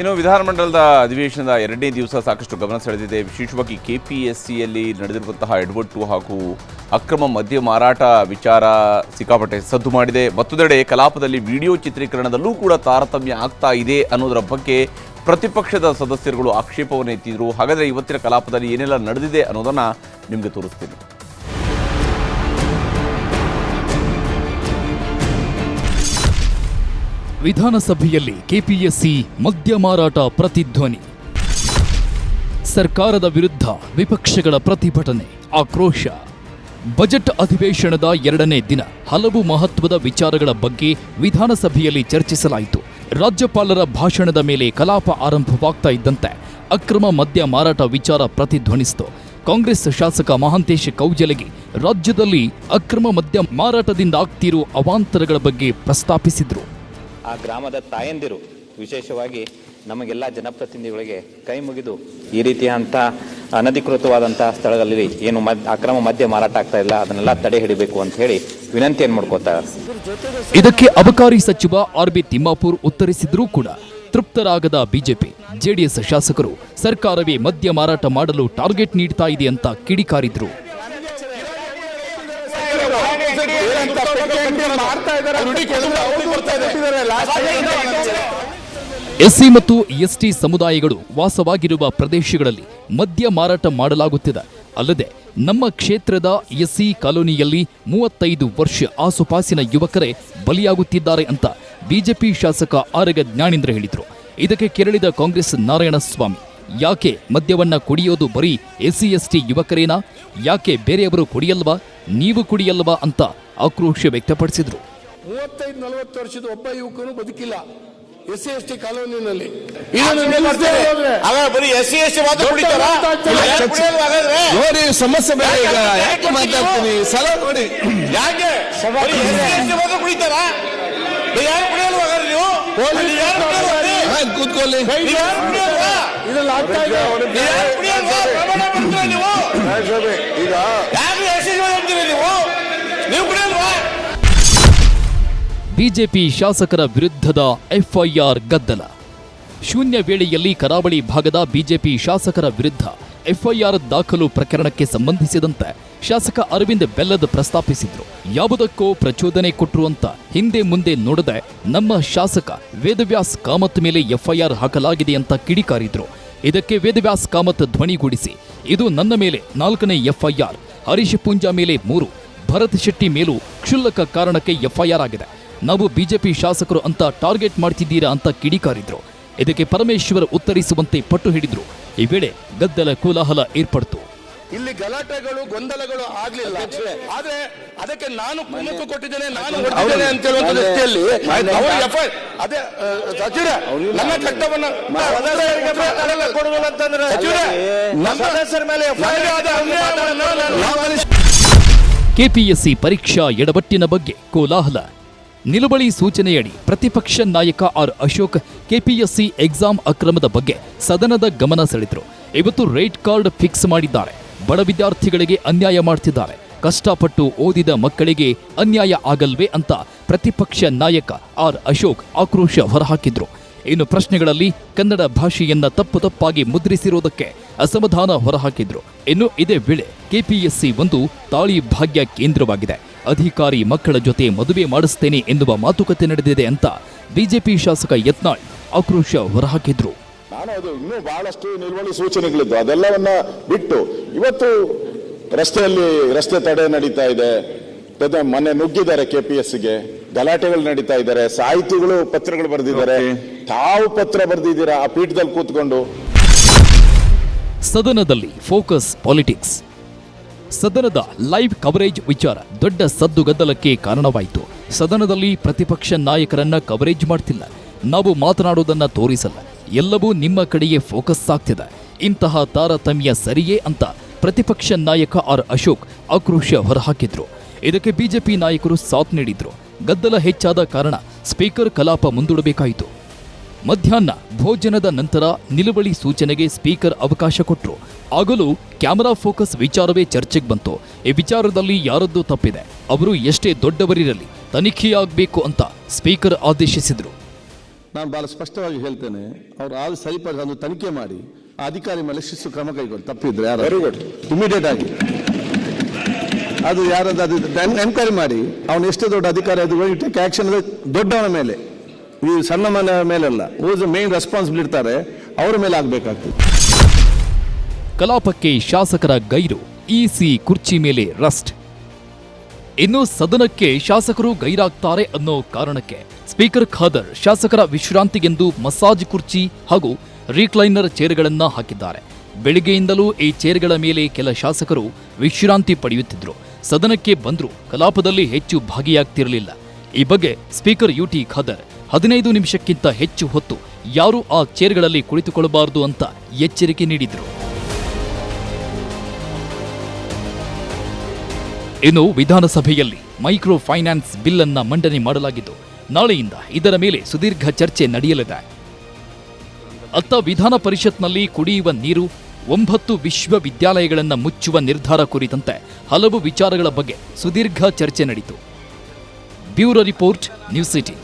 ಇನ್ನು ವಿಧಾನಮಂಡಲದ ಅಧಿವೇಶನದ ಎರಡನೇ ದಿವಸ ಸಾಕಷ್ಟು ಗಮನ ಸೆಳೆದಿದೆ. ವಿಶೇಷವಾಗಿ ಕೆ ಪಿ ಎಸ್ ಸಿಯಲ್ಲಿ ನಡೆದಿರುವಂತಹ ಎಡವಟ್ಟು ಹಾಗೂ ಅಕ್ರಮ ಮದ್ಯ ಮಾರಾಟ ವಿಚಾರ ಸಿಕ್ಕಾಪಟ್ಟೆ ಸದ್ದು ಮಾಡಿದೆ. ಮತ್ತೊಂದೆಡೆ ಕಲಾಪದಲ್ಲಿ ವಿಡಿಯೋ ಚಿತ್ರೀಕರಣದಲ್ಲೂ ಕೂಡ ತಾರತಮ್ಯ ಆಗ್ತಾ ಇದೆ ಅನ್ನೋದರ ಬಗ್ಗೆ ಪ್ರತಿಪಕ್ಷದ ಸದಸ್ಯರುಗಳು ಆಕ್ಷೇಪವನ್ನು ಎತ್ತಿದ್ರು. ಹಾಗಾದರೆ ಇವತ್ತಿನ ಕಲಾಪದಲ್ಲಿ ಏನೆಲ್ಲ ನಡೆದಿದೆ ಅನ್ನೋದನ್ನು ನಿಮಗೆ ತೋರಿಸ್ತೀನಿ. ವಿಧಾನಸಭೆಯಲ್ಲಿ ಕೆಪಿಎಸ್ಸಿ ಮದ್ಯ ಮಾರಾಟ ಪ್ರತಿಧ್ವನಿ. ಸರ್ಕಾರದ ವಿರುದ್ಧ ವಿಪಕ್ಷಗಳ ಪ್ರತಿಭಟನೆ, ಆಕ್ರೋಶ. ಬಜೆಟ್ ಅಧಿವೇಶನದ ಎರಡನೇ ದಿನ ಹಲವು ಮಹತ್ವದ ವಿಚಾರಗಳ ಬಗ್ಗೆ ವಿಧಾನಸಭೆಯಲ್ಲಿ ಚರ್ಚಿಸಲಾಯಿತು. ರಾಜ್ಯಪಾಲರ ಭಾಷಣದ ಮೇಲೆ ಕಲಾಪ ಆರಂಭವಾಗ್ತಾ ಇದ್ದಂತೆ ಅಕ್ರಮ ಮದ್ಯ ಮಾರಾಟ ವಿಚಾರ ಪ್ರತಿಧ್ವನಿಸಿತು. ಕಾಂಗ್ರೆಸ್ ಶಾಸಕ ಮಹಾಂತೇಶ ಕೌಜಲಗಿ ರಾಜ್ಯದಲ್ಲಿ ಅಕ್ರಮ ಮದ್ಯ ಮಾರಾಟದಿಂದ ಆಗ್ತಿರೋ ಅವಾಂತರಗಳ ಬಗ್ಗೆ ಪ್ರಸ್ತಾಪಿಸಿದ್ರು. ಆ ಗ್ರಾಮದ ತಾಯಂದಿರು ವಿಶೇಷವಾಗಿ ನಮಗೆಲ್ಲ ಜನಪ್ರತಿನಿಧಿಗಳಿಗೆ ಕೈ ಮುಗಿದು ಈ ರೀತಿಯಾದಂಥ ಅನಧಿಕೃತವಾದಂಥ ಸ್ಥಳದಲ್ಲಿ ಏನು ಮದ್, ಅಕ್ರಮ ಮದ್ಯ ಮಾರಾಟ ಆಗ್ತಾ ಇಲ್ಲ, ಅದನ್ನೆಲ್ಲ ತಡೆ ಹಿಡಿಬೇಕು ಅಂತ ಹೇಳಿ ವಿನಂತಿಯನ್ನು ಮಾಡ್ಕೋತಾರೆ ಇದಕ್ಕೆ ಅಬಕಾರಿ ಸಚಿವ ಆರ್ ಬಿ ತಿಮ್ಮಾಪುರ್ ಉತ್ತರಿಸಿದ್ರೂ ಕೂಡ ತೃಪ್ತರಾಗದ ಬಿಜೆಪಿ, ಜೆಡಿಎಸ್ ಶಾಸಕರು ಸರ್ಕಾರವೇ ಮದ್ಯ ಮಾರಾಟ ಮಾಡಲು ಟಾರ್ಗೆಟ್ ನೀಡ್ತಾ ಇದೆ ಅಂತ ಕಿಡಿಕಾರಿದ್ರು. ಎಸ್ಸಿ ಮತ್ತು ಎಸ್ಟಿ ಸಮುದಾಯಗಳು ವಾಸವಾಗಿರುವ ಪ್ರದೇಶಗಳಲ್ಲಿ ಮದ್ಯ ಮಾರಾಟ ಮಾಡಲಾಗುತ್ತಿದೆ. ಅಲ್ಲದೆ ನಮ್ಮ ಕ್ಷೇತ್ರದ ಎಸ್ಸಿ ಕಾಲೋನಿಯಲ್ಲಿ ಮೂವತ್ತೈದು ವರ್ಷ ಆಸುಪಾಸಿನ ಯುವಕರೇ ಬಲಿಯಾಗುತ್ತಿದ್ದಾರೆ ಅಂತ ಬಿಜೆಪಿ ಶಾಸಕ ಆರಗ ಜ್ಞಾನೇಂದ್ರ ಹೇಳಿದರು. ಇದಕ್ಕೆ ಕೆರಳಿದ ಕಾಂಗ್ರೆಸ್ ನಾರಾಯಣಸ್ವಾಮಿ ಯಾಕೆ ಮದ್ಯವನ್ನ ಕುಡಿಯೋದು ಬರೀ ಎಸ್ಸಿ ಎಸ್ಟಿ ಯುವಕರೇನಾ? ಯಾಕೆ ಬೇರೆಯವರು ಕುಡಿಯಲ್ವಾ? ನೀವು ಕುಡಿಯಲ್ವಾ ಅಂತ ಆಕ್ರೋಶ ವ್ಯಕ್ತಪಡಿಸಿದ್ರು. ಮೂವತ್ತೈದು ನಲವತ್ತು ವರ್ಷದ ಒಬ್ಬ ಯುವಕನು ಬದುಕಿಲ್ಲ. ಎಸ್ ಸಿ ಎಸ್ ಟಿ ಕಾಲೋನಿನಲ್ಲಿ. ಬರೀ ಎಸ್ ಸಿ ಎಸ್ ಟಿ ಮಾತ್ರ ನೋಡಿ ಸಮಸ್ಯೆ ಬೇರೆ ಈಗ. ಯಾಕೆ ಮಾತಾಡ್ತೀನಿ? ಸಲ ನೋಡಿ. ಯಾಕೆ? ಮಾತ್ರ ಕುಡಿತಾರ? ಯಾರು ಕುಡಿಯಲ್ವಾ ನೀವು? ಕೂತ್ಕೊಳ್ಳಿ. ಇದ್ರಲ್ಲಿ ಆಗ್ತಾ ಇದೆ ನೀವು ಬಿಜೆಪಿ ಶಾಸಕರ ವಿರುದ್ಧದ ಎಫ್ಐಆರ್ ಗದ್ದಲ. ಶೂನ್ಯ ವೇಳೆಯಲ್ಲಿ ಕರಾವಳಿ ಭಾಗದ ಬಿಜೆಪಿ ಶಾಸಕರ ವಿರುದ್ಧ ಎಫ್ಐಆರ್ ದಾಖಲು ಪ್ರಕರಣಕ್ಕೆ ಸಂಬಂಧಿಸಿದಂತೆ ಶಾಸಕ ಅರವಿಂದ್ ಬೆಲ್ಲದ್ ಪ್ರಸ್ತಾಪಿಸಿದ್ರು. ಯಾವುದಕ್ಕೋ ಪ್ರಚೋದನೆ ಕೊಟ್ಟರು ಅಂತ ಹಿಂದೆ ಮುಂದೆ ನೋಡದೆ ನಮ್ಮ ಶಾಸಕ ವೇದವ್ಯಾಸ್ ಕಾಮತ್ ಮೇಲೆ ಎಫ್ಐಆರ್ ಹಾಕಲಾಗಿದೆ ಅಂತ ಕಿಡಿಕಾರಿದ್ರು. ಇದಕ್ಕೆ ವೇದವ್ಯಾಸ್ ಕಾಮತ್ ಧ್ವನಿಗೂಡಿಸಿ, ಇದು ನನ್ನ ಮೇಲೆ ನಾಲ್ಕನೇ ಎಫ್ಐಆರ್, ಹರೀಶ್ ಪೂಂಜಾ ಮೇಲೆ ಮೂರು, ಭರತ್ ಶೆಟ್ಟಿ ಮೇಲೂ ಕ್ಷುಲ್ಲಕ ಕಾರಣಕ್ಕೆ ಎಫ್ಐಆರ್ ಆಗಿದೆ. ನಾವು ಬಿಜೆಪಿ ಶಾಸಕರು ಅಂತ ಟಾರ್ಗೆಟ್ ಮಾಡ್ತಿದ್ದೀರಾ ಅಂತ ಕಿಡಿಕಾರಿದ್ರು. ಇದಕ್ಕೆ ಪರಮೇಶ್ವರ್ ಉತ್ತರಿಸುವಂತೆ ಪಟ್ಟು ಹಿಡಿದ್ರು. ಈ ವೇಳೆ ಗದ್ದಲ ಕೋಲಾಹಲ ಏರ್ಪಡ್ತು. ಇಲ್ಲಿ ಗಲಾಟೆಗಳು ಗೊಂದಲಗಳು ಆಗ್ಲಿಲ್ಲ. ಆದ್ರೆ ಅದಕ್ಕೆ ನಾನು ಕುಮ್ಮಕ್ಕು ಕೊಟ್ಟಿದ್ದೇನೆ ನಾನು ಹೊಟ್ಟಿದ್ದೇನೆ ಅಂತ ಹೇಳುವಂತ ದೃಷ್ಟಿಯಲ್ಲಿ ಅದೇ ಸಚಿವ ನನ್ನ ಚಟ್ಟವನ್ನ ಕೊಡುವಂತಂದ್ರೆ ನಮ್ಮ ಸದಸ್ಯರ ಮೇಲೆ ಕೆಪಿಎಸ್ಸಿ ಪರೀಕ್ಷಾ ಎಡವಟ್ಟಿನ ಬಗ್ಗೆ ಕೋಲಾಹಲ. ನಿಲುವಳಿ ಸೂಚನೆಯಡಿ, ಪ್ರತಿಪಕ್ಷ ನಾಯಕ ಆರ್ ಅಶೋಕ್ ಕೆಪಿಎಸ್ಸಿ ಎಕ್ಸಾಮ್ ಅಕ್ರಮದ ಬಗ್ಗೆ ಸದನದ ಗಮನ ಸೆಳೆದರು. ಇವತ್ತು ರೇಟ್ ಕಾರ್ಡ್ ಫಿಕ್ಸ್ ಮಾಡಿದ್ದಾರೆ. ಬಡ ವಿದ್ಯಾರ್ಥಿಗಳಿಗೆ ಅನ್ಯಾಯ ಮಾಡ್ತಿದ್ದಾರೆ. ಕಷ್ಟಪಟ್ಟು ಓದಿದ ಮಕ್ಕಳಿಗೆ ಅನ್ಯಾಯ ಆಗಲ್ವೇ ಅಂತ ಪ್ರತಿಪಕ್ಷ ನಾಯಕ ಆರ್ ಅಶೋಕ್ ಆಕ್ರೋಶ ಹೊರಹಾಕಿದ್ರು. ಇನ್ನು ಪ್ರಶ್ನೆಗಳಲ್ಲಿ ಕನ್ನಡ ಭಾಷೆಯನ್ನ ತಪ್ಪು ತಪ್ಪಾಗಿ ಮುದ್ರಿಸಿರುವುದಕ್ಕೆ ಅಸಮಾಧಾನ ಹೊರಹಾಕಿದ್ರು. ಇನ್ನು ಇದೇ ವೇಳೆ ಕೆಪಿಎಸ್ಸಿ ಒಂದು ತಾಳಿ ಭಾಗ್ಯ ಕೇಂದ್ರವಾಗಿದೆ. ಅಧಿಕಾರಿ ಮಕ್ಕಳ ಜೊತೆ ಮದುವೆ ಮಾಡಿಸ್ತೇನೆ ಎನ್ನುವ ಮಾತುಕತೆ ನಡೆದಿದೆ ಅಂತ ಬಿಜೆಪಿ ಶಾಸಕ ಯತ್ನಾಳ್ ಆಕ್ರೋಶ ಹೊರಹಾಕಿದ್ರು. ನಾನು ಅದು ಇನ್ನೂ ಬಹಳಷ್ಟು ನಿಲುವಳಿ ಸೂಚನೆಗಳಿದ್ದು ಅದೆಲ್ಲವನ್ನ ಬಿಟ್ಟು ಇವತ್ತು ರಸ್ತೆಯಲ್ಲಿ ರಸ್ತೆ ತಡೆ ನಡೀತಾ ಇದೆ. ಮನೆ ಮೊನ್ನೆ ನುಗ್ಗಿದ್ದಾರೆ ಕೆಪಿಎಸ್ಸಿಗೆ. ಗಲಾಟೆಗಳು ನಡೀತಾ ಇದ್ದಾರೆ. ಸಾಹಿತಿಗಳು ಪತ್ರಗಳು ಬರೆದಿದ್ದಾರೆ. ತಾವು ಪತ್ರ ಬರೆದಿದ್ದೀರಾ ಆ ಪೀಠದಲ್ಲಿ ಕೂತ್ಕೊಂಡು? ಸದನದಲ್ಲಿ ಫೋಕಸ್ ಪಾಲಿಟಿಕ್ಸ್. ಸದನದ ಲೈವ್ ಕವರೇಜ್ ವಿಚಾರ ದೊಡ್ಡ ಸದ್ದುಗದ್ದಲಕ್ಕೆ ಕಾರಣವಾಯಿತು. ಸದನದಲ್ಲಿ ಪ್ರತಿಪಕ್ಷ ನಾಯಕರನ್ನ ಕವರೇಜ್ ಮಾಡ್ತಿಲ್ಲ. ನಾವು ಮಾತನಾಡುವುದನ್ನ ತೋರಿಸಲ್ಲ. ಎಲ್ಲವೂ ನಿಮ್ಮ ಕಡೆಗೆ ಫೋಕಸ್ ಆಗ್ತಿದೆ. ಇಂತಹ ತಾರತಮ್ಯ ಸರಿಯೇ ಅಂತ ಪ್ರತಿಪಕ್ಷ ನಾಯಕ ಆರ್ ಅಶೋಕ್ ಆಕ್ರೋಶ ಹೊರಹಾಕಿದ್ರು. ಇದಕ್ಕೆ ಬಿಜೆಪಿ ನಾಯಕರು ಸಾಥ್ ನೀಡಿದ್ರು. ಗದ್ದಲ ಹೆಚ್ಚಾದ ಕಾರಣ ಸ್ಪೀಕರ್ ಕಲಾಪ ಮುಂದೂಡಬೇಕಾಯಿತು. ಮಧ್ಯಾಹ್ನ ಭೋಜನದ ನಂತರ ನಿಲುವಳಿ ಸೂಚನೆಗೆ ಸ್ಪೀಕರ್ ಅವಕಾಶ ಕೊಟ್ಟರು ಆಗಲೂ ಕ್ಯಾಮೆರಾ ಫೋಕಸ್ ವಿಚಾರವೇ ಚರ್ಚೆಗೆ ಬಂತು. ಈ ವಿಚಾರದಲ್ಲಿ ಯಾರದ್ದು ತಪ್ಪಿದೆ? ಅವರು ಎಷ್ಟೇ ದೊಡ್ಡವರಿರಲಿ ತನಿಖೆಯಾಗಬೇಕು ಅಂತ ಸ್ಪೀಕರ್ ಆದೇಶಿಸಿದರು. ನಾನು ಬಹಳ ಸ್ಪಷ್ಟವಾಗಿ ಹೇಳ್ತೇನೆ ಅವರು ಆದ ಸರಿಪಡಿಸಿ ಒಂದು ತನಿಖೆ ಮಾಡಿ ಆ ಅಧಿಕಾರಿ ಮೇಲೆ ಶಿಸ್ತು ಕ್ರಮ ಕೈಗೊಳ್ಳಿ. ತಪ್ಪಿದ್ರೆ ಯಾರು. ಇಮಿಡಿಯೇಟ್ ಆಗಿ. ಅದು ಯಾರಾದ್ರೂ ಅದು ಎನ್ಕ್ವೈರಿ ಮಾಡಿ ಅವನು ಎಷ್ಟೇ ದೊಡ್ಡ ಅಧಿಕಾರಿ ಅದು ಟೇಕ್ ಆಕ್ಷನ್ ದೊಡ್ಡವನ ಮೇಲೆ. ಈ ಸಣ್ಣ ಮನೆ ಮೇಲೆಲ್ಲ ಹೂಸ್ ಮೇನ್ ರೆಸ್ಪಾನ್ಸಿಬಲ್ ಇರ್ತಾರೆ, ಅವರ ಮೇಲೆ ಆಗಬೇಕಾಗ್ತದೆ. ಕಲಾಪಕ್ಕೆ ಶಾಸಕರ ಗೈರು ಇಸಿ ಕುರ್ಚಿ ಮೇಲೆ ರಸ್ಟ್. ಇನ್ನು ಸದನಕ್ಕೆ ಶಾಸಕರು ಗೈರಾಗ್ತಾರೆ ಅನ್ನೋ ಕಾರಣಕ್ಕೆ ಸ್ಪೀಕರ್ ಖಾದರ್ ಶಾಸಕರ ವಿಶ್ರಾಂತಿಗೆಂದು ಮಸಾಜ್ ಕುರ್ಚಿ ಹಾಗೂ ರೀಕ್ಲೈನರ್ ಚೇರ್ಗಳನ್ನು ಹಾಕಿದ್ದಾರೆ. ಬೆಳಿಗ್ಗೆಯಿಂದಲೂ ಈ ಚೇರ್ಗಳ ಮೇಲೆ ಕೆಲ ಶಾಸಕರು ವಿಶ್ರಾಂತಿ ಪಡೆಯುತ್ತಿದ್ದರು ಸದನಕ್ಕೆ ಬಂದರೂ ಕಲಾಪದಲ್ಲಿ ಹೆಚ್ಚು ಭಾಗಿಯಾಗ್ತಿರಲಿಲ್ಲ. ಈ ಬಗ್ಗೆ ಸ್ಪೀಕರ್ ಯುಟಿ ಖಾದರ್ ಹದಿನೈದು ನಿಮಿಷಕ್ಕಿಂತ ಹೆಚ್ಚು ಹೊತ್ತು ಯಾರೂ ಆ ಚೇರ್ಗಳಲ್ಲಿ ಕುಳಿತುಕೊಳ್ಳಬಾರದು ಅಂತ ಎಚ್ಚರಿಕೆ ನೀಡಿದರು. ಇನ್ನು ವಿಧಾನಸಭೆಯಲ್ಲಿ ಮೈಕ್ರೋ ಫೈನಾನ್ಸ್ ಬಿಲ್ ಅನ್ನ ಮಂಡನೆ ಮಾಡಲಾಗಿದ್ದು, ನಾಳೆಯಿಂದ ಇದರ ಮೇಲೆ ಸುದೀರ್ಘ ಚರ್ಚೆ ನಡೆಯಲಿದೆ. ಅತ್ತ ವಿಧಾನ ಪರಿಷತ್ನಲ್ಲಿ ಕುಡಿಯುವ ನೀರು, ಒಂಬತ್ತು ವಿಶ್ವವಿದ್ಯಾಲಯಗಳನ್ನು ಮುಚ್ಚುವ ನಿರ್ಧಾರ ಕುರಿತಂತೆ ಹಲವು ವಿಚಾರಗಳ ಬಗ್ಗೆ ಸುದೀರ್ಘ ಚರ್ಚೆ ನಡೆಯಿತು ಬ್ಯೂರೋ ರಿಪೋರ್ಟ್, ನ್ಯೂಸ್ ಸಿಟಿ